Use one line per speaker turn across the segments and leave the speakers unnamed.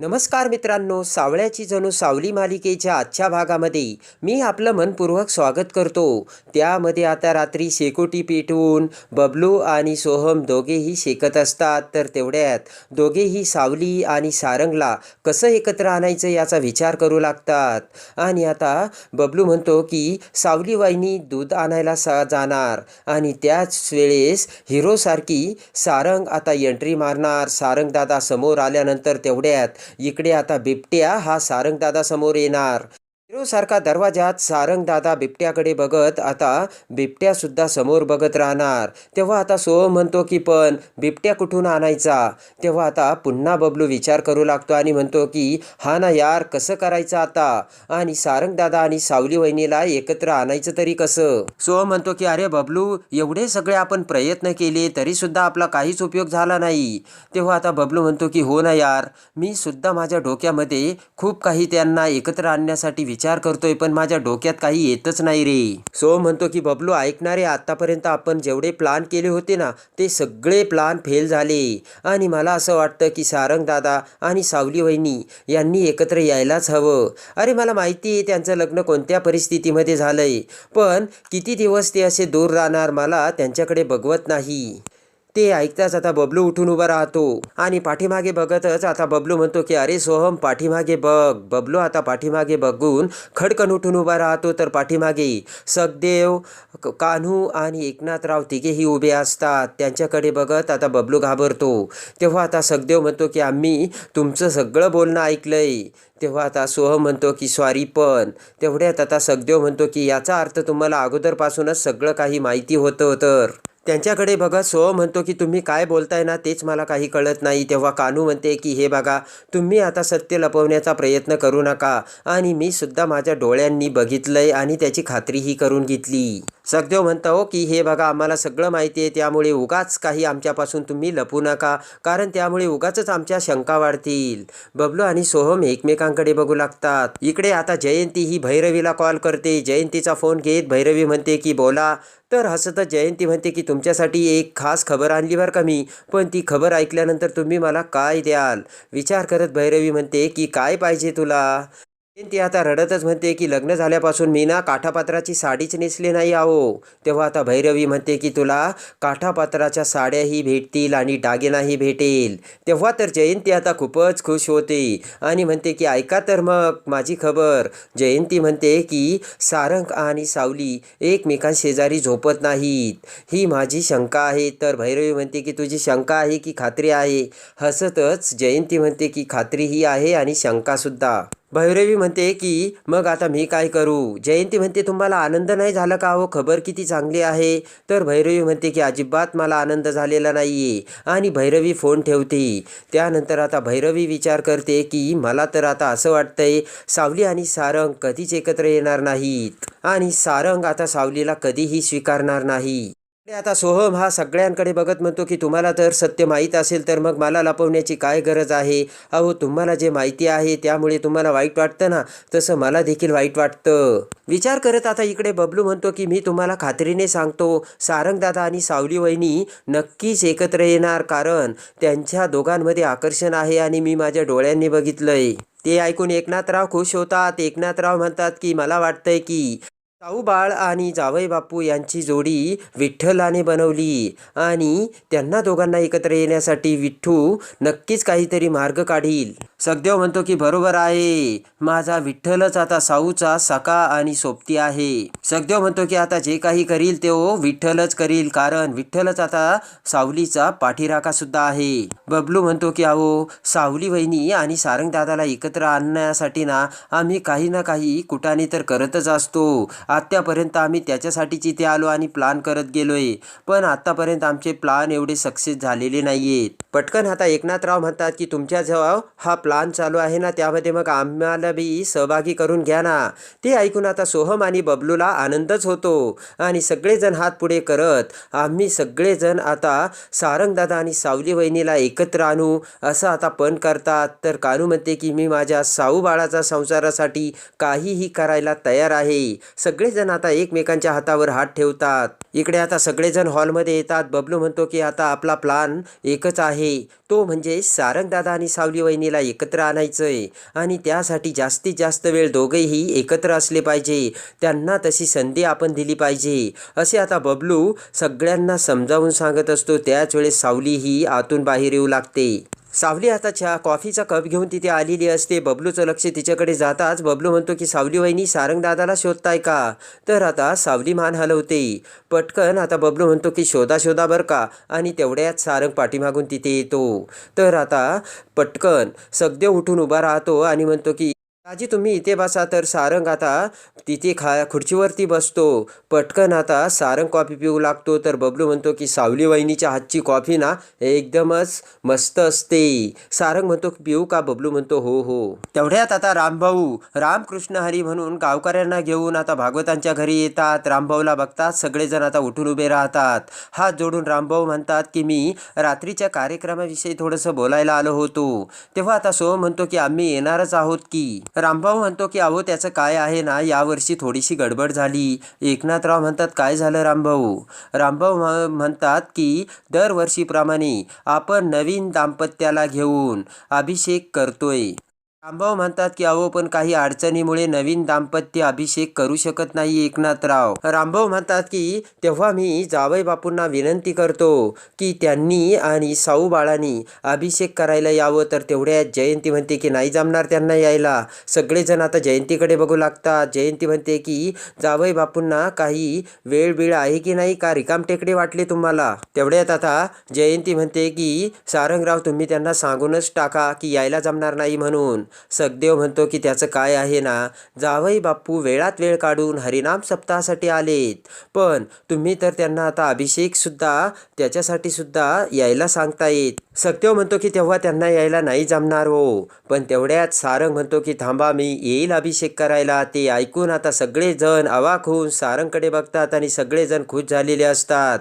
नमस्कार मित्रांनो सावळ्याची जणू सावली मालिकेच्या आजच्या भागामध्ये मी आपलं मनपूर्वक स्वागत करतो. त्यामध्ये आता रात्री शेकोटी पेटवून बबलू आणि सोहम दोघेही शेकत असतात. तर तेवढ्यात दोघेही सावली आणि सारंगला कसं एकत्र आणायचं याचा विचार करू लागतात. आणि आता बबलू म्हणतो की सावली वाहिनी दूध आणायला सा जाणार आणि त्याच वेळेस हिरोसारखी सारंग आता एंट्री मारणार. सारंग दादा समोर आल्यानंतर तेवढ्यात इकडे आता बिबट्या हा सारंगदादा समोर येणार. सारखा दरवाजात सारंगदादा बिबट्याकडे बघत आता बिबट्या सुद्धा समोर बघत राहणार. तेव्हा आता सोहम म्हणतो की पण बिबट्या कुठून आणायचा? तेव्हा आता पुन्हा बबलू विचार करू लागतो आणि म्हणतो की हा ना यार कसं करायचं आता? आणि सारंगदादा आणि सावली वहिनीला एकत्र आणायचं तरी कसं? सोहम म्हणतो की अरे बबलू एवढे सगळे आपण प्रयत्न केले तरी सुद्धा आपला काहीच उपयोग झाला नाही. तेव्हा आता बबलू म्हणतो की हो ना यार मी सुद्धा माझ्या डोक्यामध्ये खूप काही त्यांना एकत्र आणण्यासाठी विचार करतोय पण माझ्या डोक्यात काही येतच नाही रे. सो म्हणतो की बबलू ऐकणारे आतापर्यंत आपण जेवढे प्लान केले होते ना ते सगळे प्लान फेल झाले. आणि मला असं वाटतं की सारंग दादा आणि सावली वहिनी यांनी एकत्र यायलाच हवं. अरे मला माहिती आहे त्यांचं लग्न कोणत्या परिस्थितीमध्ये झालंय. पण किती दिवस ते असे दूर राहणार मला त्यांच्याकडे बघवत नाही. ते ऐकताच आता बबलू उठून उभा राहतो. आणि पाठीमागे बघतच आता बबलू म्हणतो की अरे सोहम पाठीमागे बघ. बबलू आता पाठीमागे बघून खडकन उठून उभा राहतो तर पाठीमागे सखदेव कान्हू आणि एकनाथराव तिघेही उभे असतात. त्यांच्याकडे बघत आता बबलू घाबरतो. तेव्हा आता सखदेव म्हणतो की आम्ही तुमचं सगळं बोलणं ऐकलंय. तेव्हा आता सोहम म्हणतो की सॉरी पण. तेवढ्यात आता सखदेव म्हणतो की याचा अर्थ तुम्हाला अगोदरपासूनच सगळं काही माहिती होतं तर. त्यांच्याकडे बघा सो म्हणतो की तुम्ही काय बोलताय ना तेच मला काही कळत नाही. तेव्हा कानू म्हणते की हे बघा तुम्ही आता सत्य लपवण्याचा प्रयत्न करू नका. आणि मी सुद्धा माझ्या डोळ्यांनी बघितलंय आणि त्याची खात्रीही करून घेतली. सखदेव म्हणता हो की हे बघा आम्हाला सगळं माहिती आहे त्यामुळे उगाच काही आमच्यापासून तुम्ही लपू नका कारण त्यामुळे उगाचच आमच्या शंका वाढतील. बबलू आणि सोहम एकमेकांकडे बघू लागतात. इकडे आता जयंती ही भैरवीला कॉल करते. जयंतीचा फोन घेत भैरवी म्हणते की बोला. तर हसत जयंती म्हणते की तुमच्यासाठी एक खास खबर आणली बरं का मी पण ती खबर ऐकल्यानंतर तुम्ही मला काय द्याल? विचार करत भैरवी म्हणते की काय पाहिजे तुला? ती. आता रडतच म्हणते की लग्न झाल्यापासून मी ना काठापात्राची साडीच नेसली नाही आहो. तेव्हा आता भैरवी म्हणते की तुला काठापात्राच्या साड्याही भेटतील आणि दागिनाही भेटेल. तेव्हा तर जयंती आता खूपच खुश होते. आणि म्हणते की ऐका तर मग माझी खबर. जयंती म्हणते की सारंग आणि सावली एकमेकांशेजारी झोपत नाहीत. ही माझी शंका आहे. तर भैरवी म्हणते की तुझी शंका आहे की खात्री आहे? हसतच जयंती म्हणते की खात्री ही आहे आणि शंकासुद्धा. भैरवी म्हणते की मग आता मी काय करू? जयंती म्हणते तुम्हाला आनंद नाही झाला का हो? खबर किती चांगली आहे. तर भैरवी म्हणते की अजिबात मला आनंद झालेला नाहीये. आणि भैरवी फोन ठेवते. त्यानंतर आता भैरवी विचार करते की मला तर आता असं वाटतंय सावली आणि सारंग कधीच एकत्र येणार नाहीत. आणि सारंग आता सावलीला कधीही स्वीकारणार नाही. आता सोहम हा सगळ्यांकडे बघत म्हणतो की तुम्हाला तर सत्य माहीत असेल तर मग मला लपवण्याची काय गरज आहे? अहो तुम्हाला जे माहिती आहे त्यामुळे तुम्हाला वाईट वाटतं ना? तसं मला देखील वाईट वाटतं. विचार करत आता इकडे बबलू म्हणतो की मी तुम्हाला खात्रीने सांगतो. सारंगदादा आणि सावली वहिनी नक्कीच एकत्र येणार कारण त्यांच्या दोघांमध्ये आकर्षण आहे आणि मी माझ्या डोळ्यांनी बघितलंय. ते ऐकून एकनाथराव खुश होतात. एकनाथराव म्हणतात की मला वाटतंय की साऊ बाळ आणि जावई बापू यांची जोडी विठ्ठलाने बनवली आणि त्यांना दोघांना एकत्र येण्यासाठी विठ्ठू नक्कीच काहीतरी मार्ग काढील. सगदेव म्हणतो की बरोबर आहे. माझा विठ्ठलच आता साऊचा सका आणि सोबती आहे. सगदेव म्हणतो की आता जे काही करील ते विठ्ठलच करील. कारण विठ्ठलच आता सावलीचा पाठीराखा सुद्धा आहे. बबलू म्हणतो की अहो सावली वहिनी आणि सारंग दादाला एकत्र आणण्यासाठी ना आम्ही काही ना काही कुटाने तर करतच असतो. आत्तापर्यंत आम्ही त्याच्यासाठीच इथे आलो आणि प्लान करत गेलो आहे पण आत्तापर्यंत आमचे प्लान एवढे सक्सेस झालेले नाही आहेत पटकन आता एकनाथराव म्हणतात की तुमच्या हा प्लान चालू आहे ना त्यामध्ये मग आम्हाला बी सहभागी करून घ्या ना. ते ऐकून आता सोहम आणि बबलूला आनंदच होतो आणि सगळेजण हात पुढे करत आम्ही सगळेजण आता सारंगदादा आणि सावली वहिनीला एकत्र आणू असं आता पण करतात. तर कानू म्हणते की मी माझ्या साऊ बाळाचा संसारासाठी काहीही करायला तयार आहे. सग सगळेजण आता एकमेकांच्या हातावर हात ठेवतात. इकडे आता सगळेजण हॉलमध्ये येतात. बबलू म्हणतो की आता आपला प्लान एकच आहे. तो म्हणजे सारंगदादा आणि सावली वहिनीला एकत्र आणायचंय. आणि त्यासाठी जास्तीत जास्त वेळ दोघेही एकत्र असले पाहिजे. त्यांना तशी संधी आपण दिली पाहिजे. असे आता बबलू सगळ्यांना समजावून सांगत असतो. त्याच वेळेस सावली ही आतून बाहेर येऊ लागते. सावली आता कॉफीचा कप घेऊन तिथे आलेली असते. बबलूचं लक्ष तिच्याकडे जाताच बबलू म्हणतो की सावली वहिनी सारंगदादाला शोधताय का? तर आता सावली मान हलवते. पटकन आता बबलू म्हणतो की शोधा शोधा बरं का. आणि तेवढ्यात सारंग पाठीमागून तिथे येतो. तर आता पटकन सगदेव उठून उभा राहतो आणि म्हणतो की आजी तुम्ही इथे बसा तर सारंग आता तिथे खा खुर्चीवरती बसतो. पटकन आता सारंग कॉफी पिऊ लागतो. तर बबलू म्हणतो की सावली वहिनीच्या हातची कॉफी ना एकदमच मस्त असते. सारंग म्हणतो पिऊ का? बबलू म्हणतो हो हो. तेवढ्यात आता रामभाऊ रामकृष्ण हरी म्हणून गावकऱ्यांना घेऊन आता भागवतांच्या घरी येतात. रामभाऊला बघतात सगळेजण आता उठून उभे राहतात. हात जोडून रामभाऊ म्हणतात की मी रात्रीच्या कार्यक्रमाविषयी थोडंसं बोलायला आलो होतो. तेव्हा आता सोम म्हणतो की आम्ही येणारच आहोत की. रामभाऊ म्हणतो की अहो त्याचं काय आहे ना यावर्षी थोडीशी गडबड झाली. एकनाथराव म्हणतात काय झालं रामभाऊ? रामभाऊ म्हणतात की दरवर्षीप्रमाणे आपण नवीन दाम्पत्याला घेऊन अभिषेक करतोय. रामभाऊ म्हणतात की अहो पण काही अडचणीमुळे नवीन दाम्पत्य अभिषेक करू शकत नाही एकनाथराव. रामभाऊ म्हणतात की तेव्हा मी जावई बापूंना विनंती करतो की त्यांनी आणि साऊ बाळांनी अभिषेक करायला यावं. तर तेवढ्यात जयंती म्हणते की नाही जमणार त्यांना यायला. सगळेजण आता जयंतीकडे बघू लागतात. जयंती म्हणते की जावई बापूंना काही वेळ बिळ आहे की नाही? का रिकाम टेकडे वाटले तुम्हाला? तेवढ्यात आता जयंती म्हणते की सारंगराव तुम्ही त्यांना सांगूनच टाका की यायला जमणार नाही म्हणून. सखदेव म्हणतो की त्याचं काय आहे ना जावई बाप्पू वेळात वेळ काढून हरिनाम सप्ताहासाठी आलेत. पण तुम्ही तर त्यांना आता अभिषेकसुद्धा त्याच्यासाठी सुद्धा यायला सांगतायत. सखदेव म्हणतो की तेव्हा त्यांना यायला नाही जमणार हो. पण तेवढ्यात सारंग म्हणतो की थांबा मी येईल अभिषेक करायला. ते ऐकून आता सगळेजण अवाक होऊन सारंगकडे बघतात आणि सगळेजण खुश झालेले असतात.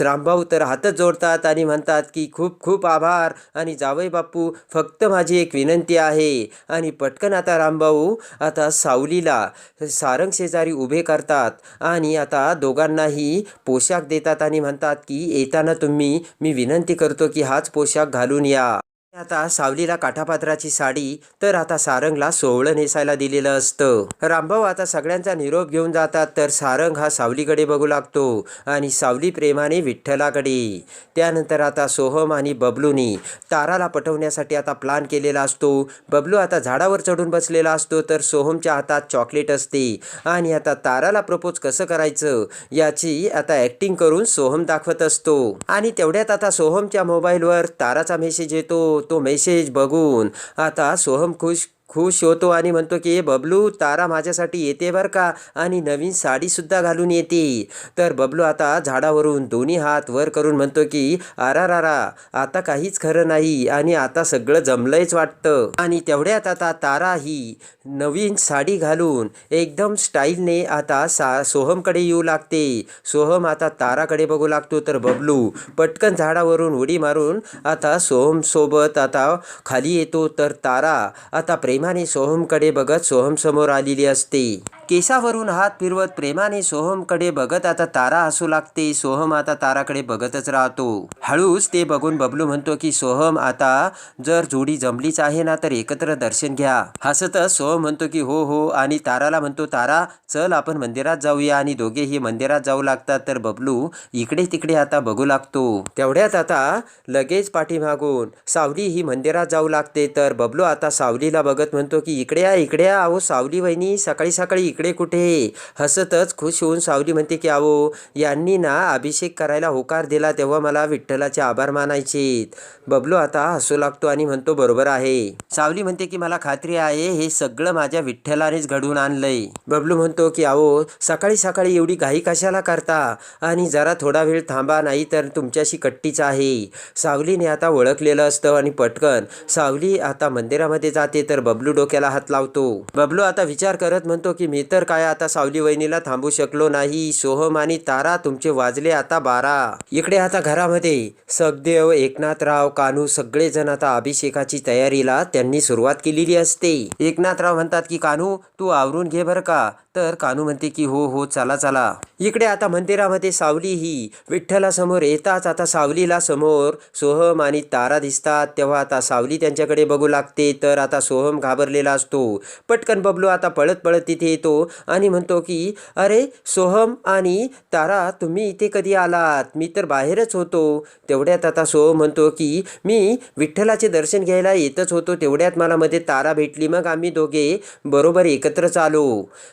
रामभाऊ तर हातच जोडतात आणि म्हणतात की खूप खूप आभार. आणि जावई बाप्पू फक्त माझी एक विनंती आहे आणि पटकन आता रामभाऊ आता सावलीला सारंग शेजारी उभे करतात आणि आता दोघांनाही पोशाख देतात आणि म्हणतात की येताना तुम्ही मी विनंती करतो की हाच पोशाख घालून या. आता सावलीला काठापात्राची साडी तर आता सारंगला सोहळं नेसायला दिलेलं असतं. रामभाऊ आता सगळ्यांचा निरोप घेऊन जातात तर सारंग हा सावलीकडे बघू लागतो आणि सावली प्रेमाने विठ्ठलाकडे. त्यानंतर आता सोहम आणि बबलूनी ताराला पटवण्यासाठी आता प्लान केलेला असतो. बबलू आता झाडावर चढून बसलेला असतो तर सोहमच्या हातात चॉकलेट असते. आणि आता ताराला प्रपोज कसं करायचं याची आता ॲक्टिंग करून सोहम दाखवत असतो. आणि तेवढ्यात आता सोहमच्या मोबाईलवर ताराचा मेसेज येतो. तो मेसेज बघून आता सोहम खुश खुश होतो आणि म्हणतो की हे बबलू तारा माझ्यासाठी येते बरं का? आणि नवीन साडीसुद्धा घालून येते. तर बबलू आता झाडावरून दोन्ही हात वर करून म्हणतो की आरा रारा आता काहीच खरं नाही आणि आता सगळं जमलंयच वाटतं. आणि तेवढ्यात आता तारा ही नवीन साडी घालून एकदम स्टाईलने आता सा सोहमकडे येऊ लागते. सोहम आता ताराकडे बघू लागतो. तर बबलू पटकन झाडावरून उडी मारून आता सोहम सोबत आता खाली येतो. तर तारा आता प्रेमाने सोहमकडे बघत सोहम समोर आलेली असते. केसावरून हात फिरवत प्रेमाने सोहमकडे बघत आता तारा हसू लागते. सोहम आता ताराकडे बघतच राहतो. हळूच ते बघून बबलू म्हणतो की सोहम आता जर जोडी जमलीच आहे ना तर एकत्र दर्शन घ्या. हसतच सोहम म्हणतो की हो हो. आणि ताराला म्हणतो तारा चल आपण मंदिरात जाऊया. आणि दोघेही मंदिरात जाऊ लागतात तर बबलू इकडे तिकडे आता बघू लागतो. तेवढ्यात आता लगेच पाठीमागून सावली ही मंदिरात जाऊ लागते. तर बबलू आता सावलीला बघत म्हणतो की इकडे या इकडे या अहो सावली वहिनी सकाळी सकाळी इकडे कुठे हसतच खुश होऊन सावली म्हणते की अहो यांनी ना अभिषेक करायला होकार दिला तेव्हा मला विठ्ठलाचे आभार मानायचे बबलू आता हसू लागतो आणि म्हणतो बरोबर आहे. सावली म्हणते की मला खात्री आहे हे सगळं माझ्या विठ्ठलानेच घडवून आणलंय. बबलू म्हणतो की अहो सकाळी सकाळी एवढी घाई कशाला करता? आणि जरा थोडा वेळ थांबा नाही तर तुमच्याशी कट्टीच आहे. सावलीने आता ओळखलेलं असतं आणि पटकन सावली आता मंदिरामध्ये जाते तर बबलू बबलू डोक्याला हात लावतो. बबलू आता विचार करत म्हणतो की मी तर काय आता सावली वहिनीला थांबू शकलो नाही. सोहम आणि तारा तुमचे वाजले आता बारा. इकडे आता घरामध्ये. सगदेव एकनाथराव कानू सगळेजण आता अभिषेकाची तयारीला त्यांनी सुरुवात केलेली असते. एकनाथराव म्हणतात की कानू तू आवरून घे बरं का. तर कानू म्हणते की हो हो चला चला. इकडे आता मंदिरामध्ये सावली ही विठ्ठलासमोर येताच आता सावलीला समोर सोहम आणि तारा दिसतात. तेव्हा आता सावली त्यांच्याकडे बघू लागते तर आता सोहम घाबरलेला असतो. पटकन बबलू आता पळत पळत तिथे येतो आणि म्हणतो की अरे सोहम आणि तारा तुम्ही इथे कधी आलात? मी तर बाहेरच होतो. तेवढ्यात आता सोहम म्हणतो की मी विठ्ठलाचे दर्शन घ्यायला येतच होतो. तेवढ्यात मला मध्ये तारा भेटली. मग आम्ही दोघे बरोबर एकत्रच आलो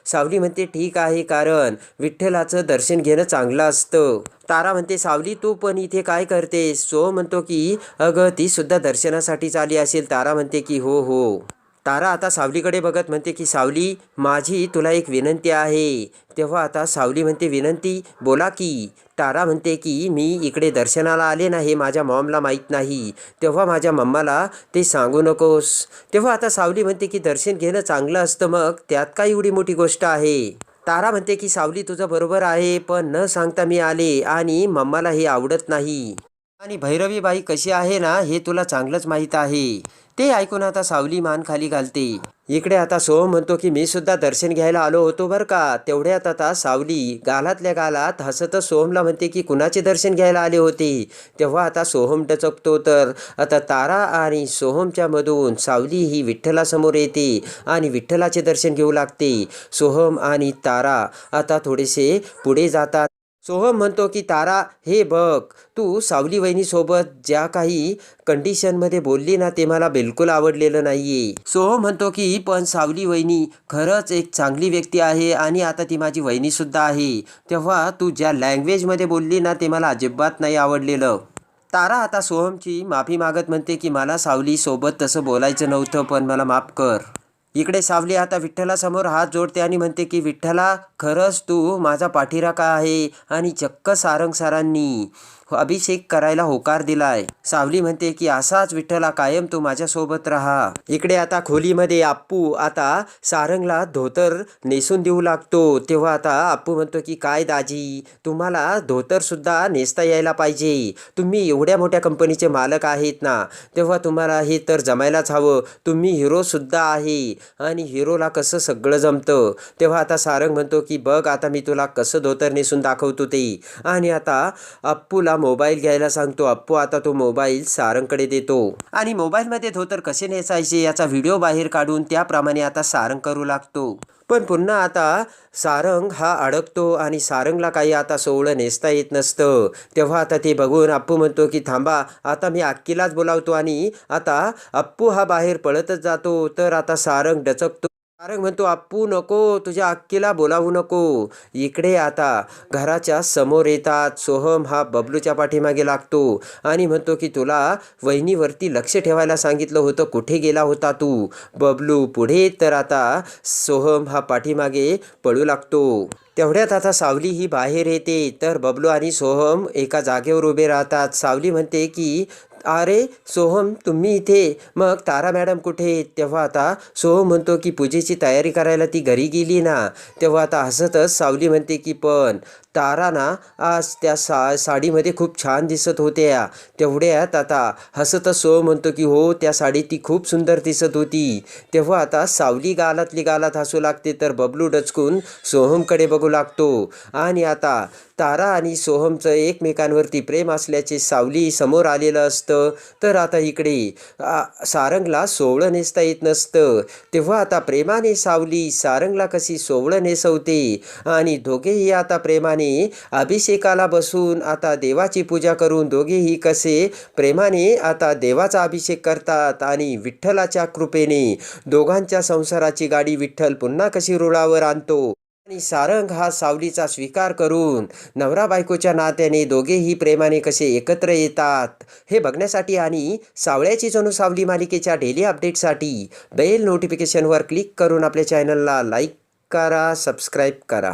सावली सावली म्हणते ठीक आहे कारण विठ्ठलाचं दर्शन घेणं चांगलं असतं. तारा म्हणते सावली तू पण इथे काय करतेस? सो म्हणतो की अगं ती सुद्धा दर्शनासाठीच आली असेल. तारा म्हणते की हो हो. तारा आता सावलीकडे बघत म्हणते की सावली माझी तुला एक विनंती आहे. तेव्हा आता सावली म्हणते विनंती बोला की. तारा म्हणते की मी इकडे दर्शनाला आले नाही हे माझ्या मॉमला माहीत नाही. तेव्हा माझ्या मम्माला ते सांगू नकोस. तेव्हा आता सावली म्हणते की दर्शन घेणं चांगलं असतं मग त्यात काय एवढी मोठी गोष्ट आहे? तारा म्हणते की सावली तुझं बरोबर आहे पण न सांगता मी आले आणि मम्माला हे आवडत नाही. आणि भैरवीबाई कशी आहे ना हे तुला चांगलंच माहीत आहे. ते ऐकून आता सावली मान खाली घालते. इकडे आता सोहम म्हणतो की मी सुद्धा दर्शन घ्यायला आलो होतो बरं का. तेवढ्यात आता सावली गालातल्या गालात हसतच सोहमला म्हणते की कुणाचे दर्शन घ्यायला आले होते? तेव्हा आता सोहम डचकतो तर आता तारा आणि सोहमच्या मधून सावली ही विठ्ठलासमोर येते आणि विठ्ठलाचे दर्शन घेऊ लागते. सोहम आणि तारा आता थोडेसे पुढे जातात. सोहम म्हणतो की तारा हे बघ तू सावली वहिनीसोबत ज्या काही कंडिशनमध्ये बोलली ना ते मला बिलकुल आवडलेलं नाहीये. सोहम म्हणतो की पण सावली वहिनी खरंच एक चांगली व्यक्ती आहे आणि आता ती माझी वहिनीसुद्धा आहे. तेव्हा तू ज्या लँग्वेजमध्ये बोलली ना ते मला अजिबात नाही आवडलेलं. तारा आता सोहमची माफी मागत म्हणते की मला सावलीसोबत तसं बोलायचं नव्हतं पण मला माफ कर. इकडे सावली आता विठ्ठलासमोर हात जोडते आणि म्हणते की विठ्ठला खरंच तू माझा पाठीराखा आहे आणि चक्क सारंग सरांनी अभिषेक करायला होकार दिलाय. सावली म्हणते की असाच विठ्ठला कायम तू माझ्यासोबत राहा. इकडे आता खोलीमध्ये आप्पू आता सारंगला धोतर नेसून देऊ लागतो. तेव्हा आता आप्पू म्हणतो की काय दाजी तुम्हाला धोतर सुद्धा नेसता यायला पाहिजे. तुम्ही एवढ्या मोठ्या कंपनीचे मालक आहेत ना तेव्हा तुम्हाला हे तर जमायलाच हवं. तुम्ही हिरो सुद्धा आहे. आणि हिरोला कसं सगळं जमतं? तेव्हा आता सारंग म्हणतो की बघ आता मी तुला कसं धोतर नेसून दाखवतो ते. आणि आता अप्पूला मोबाईल घ्यायला सांगतो अप्पू आता तो मोबाईल सारंगकडे देतो. आणि मोबाईलमध्ये धोतर कसे नेसायचे याचा व्हिडिओ बाहेर काढून त्याप्रमाणे आता सारंग करू लागतो. पण पुन्हा आता सारंग हा अडकतो आणि सारंगला काही आता सोवळं नेसता येत नसतं. तेव्हा आता ते बघून अप्पू म्हणतो की थांबा आता मी आक्कीलाच बोलावतो आणि आता अप्पू हा बाहेर पळतच जातो. तर आता सारंग डचकतो तारक म्हणतो आप्पू नको तुझ्या अक्कीला बोलावू नको. इकडे आता. घराच्या समोर येतात. सोहम हा बबलूच्या पाठीमागे लागतो आणि म्हणतो की तुला वहिनीवरती लक्ष ठेवायला सांगितलं होतं. कुठे गेला होता तू? बबलू पुढे तर आता. सोहम हा पाठीमागे पळू लागतो. तेवढ्यात आता सावली ही बाहेर येते. तर बबलू आणि सोहम एका जागेवर उभे राहतात. सावली म्हणते की अरे सोहम तुम्ही इथे? मग तारा मॅडम कुठे तेव्हा आता सोहम म्हणतो की पूजेची तयारी करायला ती घरी गेली ना. तेव्हा आता हसतच सावली म्हणते की पण तारा ना आज त्या सा साडीमध्ये खूप छान दिसत होत्या. तेवढ्यात आता हसत सोहम म्हणतो की हो त्या साडीत ती खूप सुंदर दिसत होती. तेव्हा आता सावली गालातली गालात हसू लागते तर बबलू डचकून सोहमकडे बघू लागतो. आणि आता तारा आणि सोहमचं एकमेकांवरती प्रेम असल्याचे सावली समोर आलेलं असतं. तर आता इकडे सारंगला सोवळं नेसता येत नसतं. तेव्हा आता प्रेमाने सावली सारंगला कशी सोवळं नेसवते. आणि दोघेही आता प्रेमाने अभिषेकाला बसून आता देवाची पूजा करून दोघेही कसे प्रेमाने आता देवाचा अभिषेक करतात आणि विठ्ठलाच्या कृपेने दोघांच्या संसाराची गाडी विठ्ठल पुन्हा कशी रुळावर आणतो आणि सारंग हा सावलीचा स्वीकार करून नवरा बायकोच्या नात्याने दोघेही प्रेमाने कसे एकत्र येतात हे बघण्यासाठी आणि सावळ्याची जणू सावली मालिकेच्या डेली अपडेटसाठी बेल नोटिफिकेशनवर क्लिक करून आपल्या चॅनलला लाईक करा सबस्क्राईब करा.